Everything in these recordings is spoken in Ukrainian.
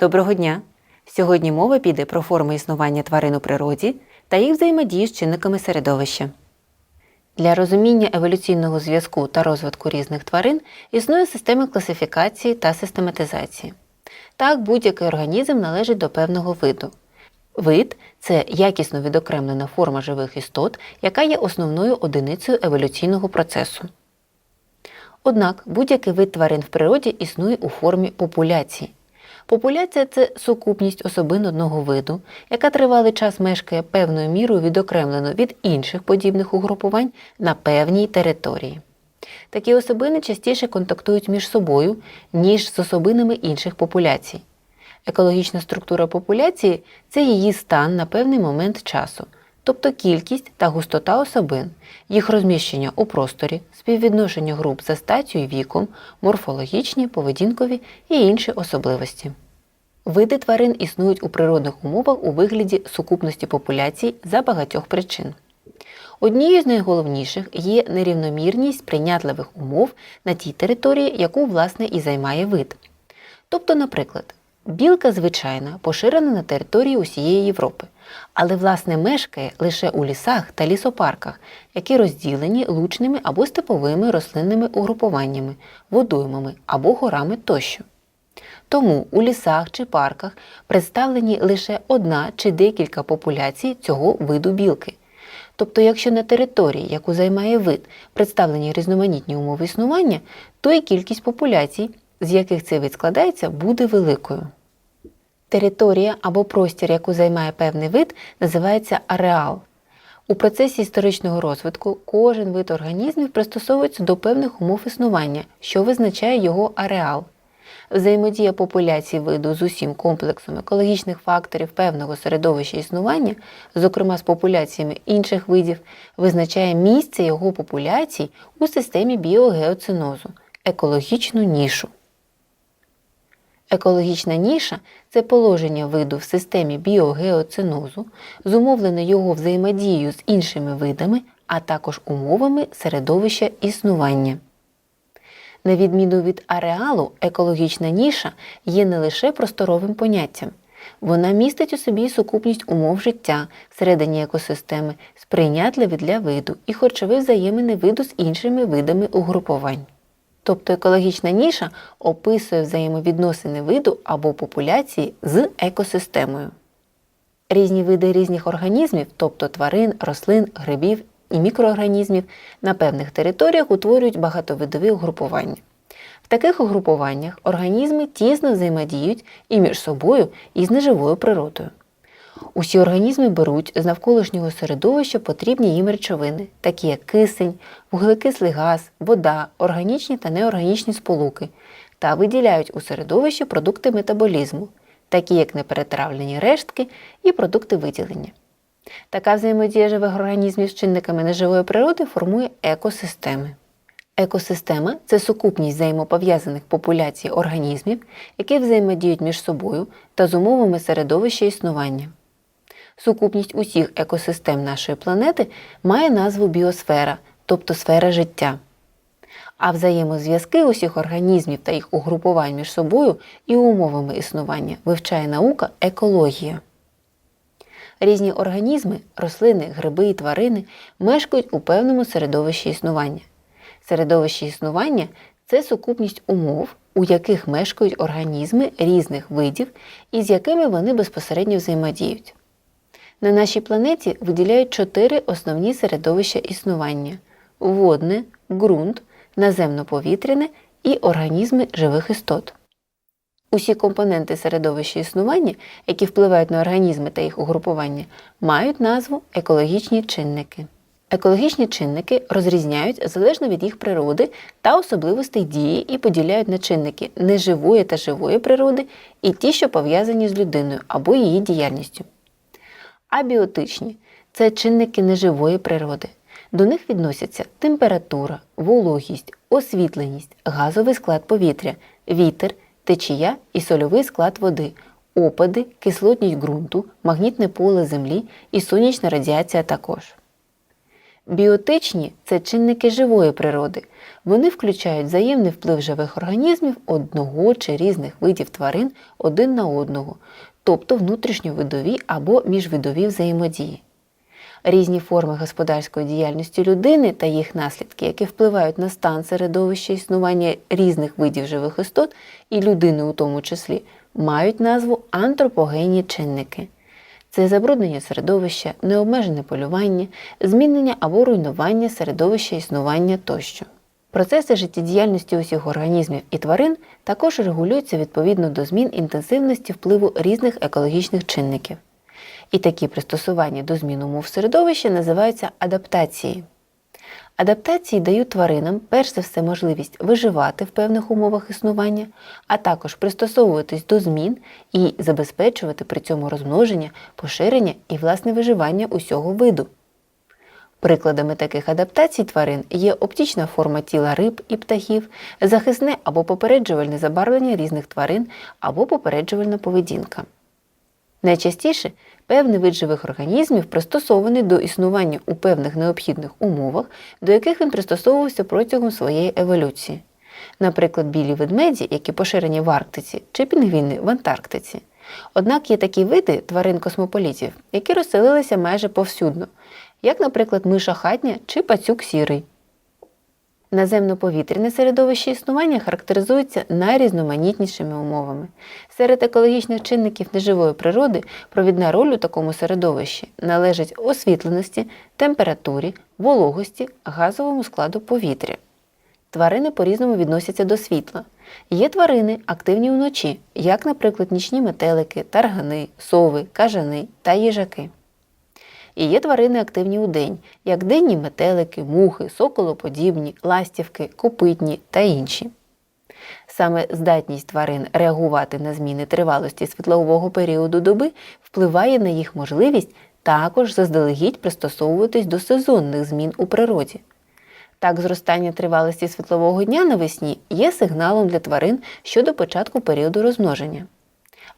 Доброго дня! Сьогодні мова піде про форми існування тварин у природі та їх взаємодії з чинниками середовища. Для розуміння еволюційного зв'язку та розвитку різних тварин існує система класифікації та систематизації. Так, будь-який організм належить до певного виду. Вид це якісно відокремлена форма живих істот, яка є основною одиницею еволюційного процесу. Однак будь-який вид тварин в природі існує у формі популяції. Популяція це сукупність особин одного виду, яка тривалий час мешкає певною мірою відокремлено від інших подібних угрупувань на певній території. Такі особини частіше контактують між собою, ніж з особинами інших популяцій. Екологічна структура популяції це її стан на певний момент часу, тобто кількість та густота особин, їх розміщення у просторі, співвідношення груп за статтю і віком, морфологічні, поведінкові і інші особливості. Види тварин існують у природних умовах у вигляді сукупності популяцій за багатьох причин. Однією з найголовніших є нерівномірність сприйнятливих умов на тій території, яку власне і займає вид. Тобто, наприклад, білка звичайна поширена на території усієї Європи, але власне мешкає лише у лісах та лісопарках, які розділені лучними або степовими рослинними угрупуваннями, водоймами або горами тощо. Тому у лісах чи парках представлені лише одна чи декілька популяцій цього виду білки. Тобто, якщо на території, яку займає вид, представлені різноманітні умови існування, то і кількість популяцій, з яких цей вид складається, буде великою. Територія або простір, яку займає певний вид, називається ареал. У процесі історичного розвитку кожен вид організмів пристосовується до певних умов існування, що визначає його ареал. Взаємодія популяцій виду з усім комплексом екологічних факторів певного середовища існування, зокрема з популяціями інших видів, визначає місце його популяцій у системі біогеоцинозу екологічну нішу. Екологічна ніша це положення виду в системі біогеоцинозу, зумовлене його взаємодією з іншими видами, а також умовами середовища існування. На відміну від ареалу, екологічна ніша є не лише просторовим поняттям. Вона містить у собі сукупність умов життя всередині екосистеми, сприйнятливі для виду і харчові взаємини виду з іншими видами угрупувань. Тобто екологічна ніша описує взаємовідносини виду або популяції з екосистемою. Різні види різних організмів, тобто тварин, рослин, грибів і мікроорганізмів, на певних територіях утворюють багатовидові угрупування. В таких угрупуваннях організми тісно взаємодіють і між собою, і з неживою природою. Усі організми беруть з навколишнього середовища потрібні їм речовини, такі як кисень, вуглекислий газ, вода, органічні та неорганічні сполуки, та виділяють у середовище продукти метаболізму, такі як неперетравлені рештки і продукти виділення. Така взаємодія живих організмів з чинниками неживої природи формує екосистеми. Екосистема це сукупність взаємопов'язаних популяцій організмів, які взаємодіють між собою та з умовами середовища існування. Сукупність усіх екосистем нашої планети має назву біосфера, тобто сфера життя. А взаємозв'язки усіх організмів та їх угрупувань між собою і умовами існування вивчає наука екологія. Різні організми, рослини, гриби і тварини мешкають у певному середовищі існування. Середовище існування це сукупність умов, у яких мешкають організми різних видів і з якими вони безпосередньо взаємодіють. На нашій планеті виділяють чотири основні середовища існування: водне, ґрунт, наземно-повітряне і організми живих істот. Усі компоненти середовища існування, які впливають на організми та їх угрупування, мають назву екологічні чинники. Екологічні чинники розрізняють залежно від їх природи та особливостей дії і поділяють на чинники неживої та живої природи і ті, що пов'язані з людиною або її діяльністю. Абіотичні це чинники неживої природи. До них відносяться температура, вологість, освітленість, газовий склад повітря, вітер, течія і сольовий склад води, опади, кислотність ґрунту, магнітне поле землі і сонячна радіація також. Біотичні це чинники живої природи. Вони включають взаємний вплив живих організмів одного чи різних видів тварин один на одного, тобто внутрішньовидові або міжвидові взаємодії. Різні форми господарської діяльності людини та їх наслідки, які впливають на стан середовища існування різних видів живих істот і людини у тому числі, мають назву антропогенні чинники. Це забруднення середовища, необмежене полювання, змінення або руйнування середовища існування тощо. Процеси життєдіяльності усіх організмів і тварин також регулюються відповідно до змін інтенсивності впливу різних екологічних чинників. І такі пристосування до змін умов середовища називаються адаптації. Адаптації дають тваринам перш за все можливість виживати в певних умовах існування, а також пристосовуватись до змін і забезпечувати при цьому розмноження, поширення і власне виживання усього виду. Прикладами таких адаптацій тварин є оптична форма тіла риб і птахів, захисне або попереджувальне забарвлення різних тварин або попереджувальна поведінка. Найчастіше певний вид живих організмів пристосований до існування у певних необхідних умовах, до яких він пристосовувався протягом своєї еволюції. Наприклад, білі ведмеді, які поширені в Арктиці, чи пінгвіни в Антарктиці. Однак є такі види тварин космополітів, які розселилися майже повсюдно, як, наприклад, миша хатня чи пацюк сірий. Наземно-повітряне середовище існування характеризується найрізноманітнішими умовами. Серед екологічних чинників неживої природи провідна роль у такому середовищі належить освітленості, температурі, вологості, газовому складу повітря. Тварини по-різному відносяться до світла. Є тварини активні вночі, як, наприклад, нічні метелики, таргани, сови, кажани та їжаки. І є тварини активні у день, як денні метелики, мухи, соколоподібні, ластівки, копитні та інші. Саме здатність тварин реагувати на зміни тривалості світлового періоду доби впливає на їх можливість також заздалегідь пристосовуватись до сезонних змін у природі. Так, зростання тривалості світлового дня навесні є сигналом для тварин щодо початку періоду розмноження.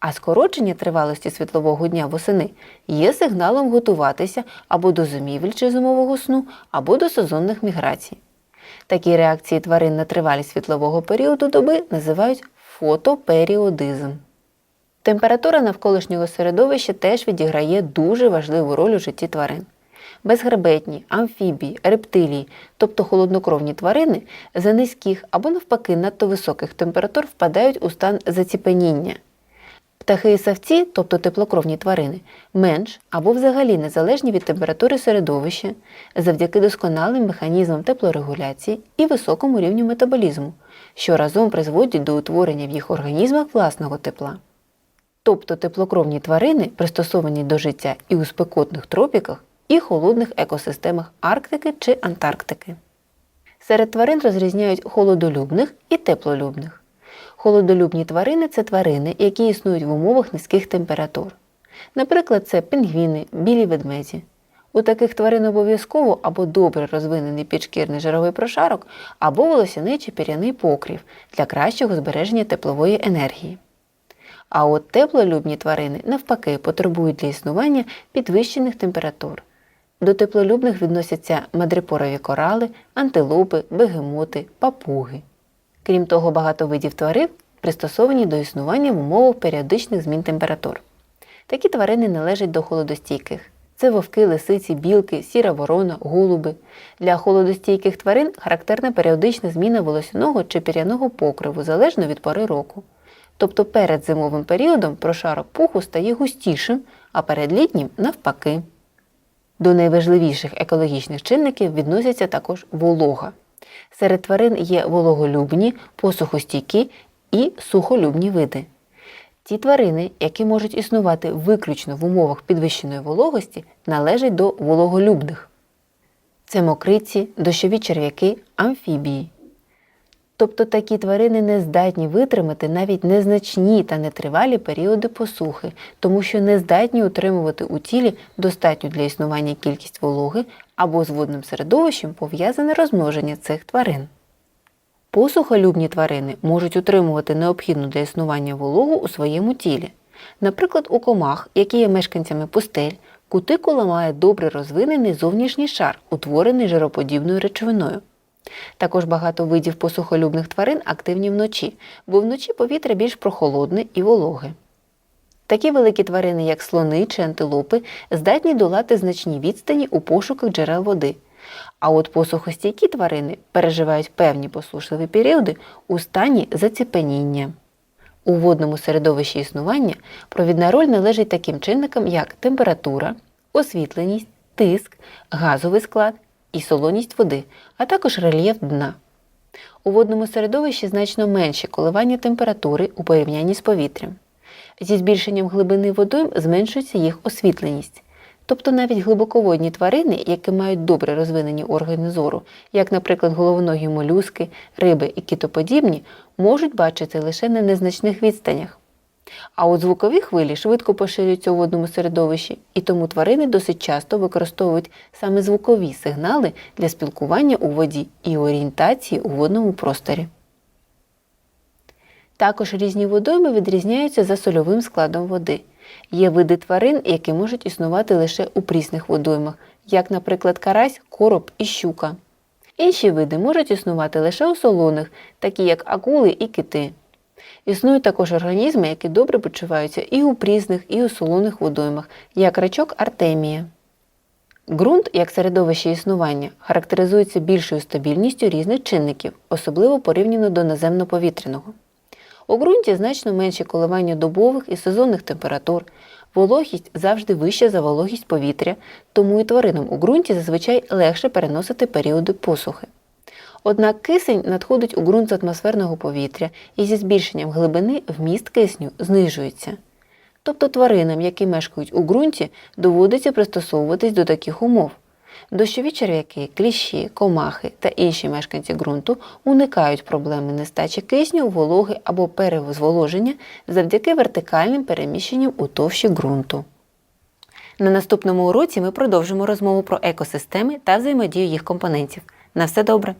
А скорочення тривалості світлового дня восени є сигналом готуватися або до зимівель чи зимового сну, або до сезонних міграцій. Такі реакції тварин на тривалість світлового періоду доби називають фотоперіодизм. Температура навколишнього середовища теж відіграє дуже важливу роль у житті тварин. Безхребетні, амфібії, рептилії, тобто холоднокровні тварини, за низьких або навпаки надто високих температур впадають у стан заціпеніння. Птахи і савці, тобто теплокровні тварини, менш або взагалі незалежні від температури середовища завдяки досконалим механізмам теплорегуляції і високому рівню метаболізму, що разом призводять до утворення в їх організмах власного тепла. Тобто теплокровні тварини пристосовані до життя і у спекотних тропіках, і холодних екосистемах Арктики чи Антарктики. Серед тварин розрізняють холодолюбних і теплолюбних. Холодолюбні тварини це тварини, які існують в умовах низьких температур. Наприклад, це пінгвіни, білі ведмеді. У таких тварин обов'язково або добре розвинений підшкірний жировий прошарок, або волосяний чи піряний покрів для кращого збереження теплової енергії. А от теплолюбні тварини, навпаки, потребують для існування підвищених температур. До теплолюбних відносяться мадрипорові корали, антилопи, бегемоти, папуги. Крім того, багато видів тварин пристосовані до існування в умовах періодичних змін температур. Такі тварини належать до холодостійких. Це вовки, лисиці, білки, сіра ворона, голуби. Для холодостійких тварин характерна періодична зміна волосяного чи піряного покриву залежно від пори року. Тобто перед зимовим періодом прошарок пуху стає густішим, а перед літнім навпаки. До найважливіших екологічних чинників відносяться також волога. Серед тварин є вологолюбні, посухостійкі і сухолюбні види. Ті тварини, які можуть існувати виключно в умовах підвищеної вологості, належать до вологолюбних. Це мокриці, дощові черв'яки, амфібії. Тобто такі тварини не здатні витримати навіть незначні та нетривалі періоди посухи, тому що не здатні утримувати у тілі достатню для існування кількість вологи або з водним середовищем пов'язане розмноження цих тварин. Посухолюбні тварини можуть утримувати необхідну для існування вологу у своєму тілі. Наприклад, у комах, які є мешканцями пустель, Кутикула має добре розвинений зовнішній шар, утворений жироподібною речовиною. Також багато видів посухолюбних тварин активні вночі, бо вночі повітря більш прохолодне і вологе. Такі великі тварини, як слони чи антилопи, здатні долати значні відстані у пошуках джерел води. А от посухостійкі тварини переживають певні посушливі періоди у стані заціпеніння. У водному середовищі існування провідна роль належить таким чинникам, як температура, освітленість, тиск, газовий склад і солоність води, а також рельєф дна. У водному середовищі значно менші коливання температури у порівнянні з повітрям. Зі збільшенням глибини водойм зменшується їх освітленість. Тобто навіть глибоководні тварини, які мають добре розвинені органи зору, як, наприклад, головногі молюски, риби і китоподібні, можуть бачити лише на незначних відстанях. А от звукові хвилі швидко поширюються у водному середовищі, і тому тварини досить часто використовують саме звукові сигнали для спілкування у воді і орієнтації у водному просторі. Також різні водойми відрізняються за сольовим складом води. Є види тварин, які можуть існувати лише у прісних водоймах, як, наприклад, карась, короб і щука. Інші види можуть існувати лише у солоних, такі як акули і кити. Існують також організми, які добре почуваються і у прісних, і у солоних водоймах, як рачок Артемія. Ґрунт, як середовище існування, характеризується більшою стабільністю різних чинників, особливо порівняно до наземно-повітряного. У ґрунті значно менші коливання добових і сезонних температур, вологість завжди вища за вологість повітря, тому і тваринам у ґрунті зазвичай легше переносити періоди посухи. Однак кисень надходить у ґрунт з атмосферного повітря і зі збільшенням глибини вміст кисню знижується. Тобто тваринам, які мешкають у ґрунті, доводиться пристосовуватись до таких умов. Дощові черв'яки, кліщі, комахи та інші мешканці ґрунту уникають проблеми нестачі кисню, вологи або перезволоження завдяки вертикальним переміщенням у товщі ґрунту. На наступному уроці ми продовжимо розмову про екосистеми та взаємодію їх компонентів. На все добре!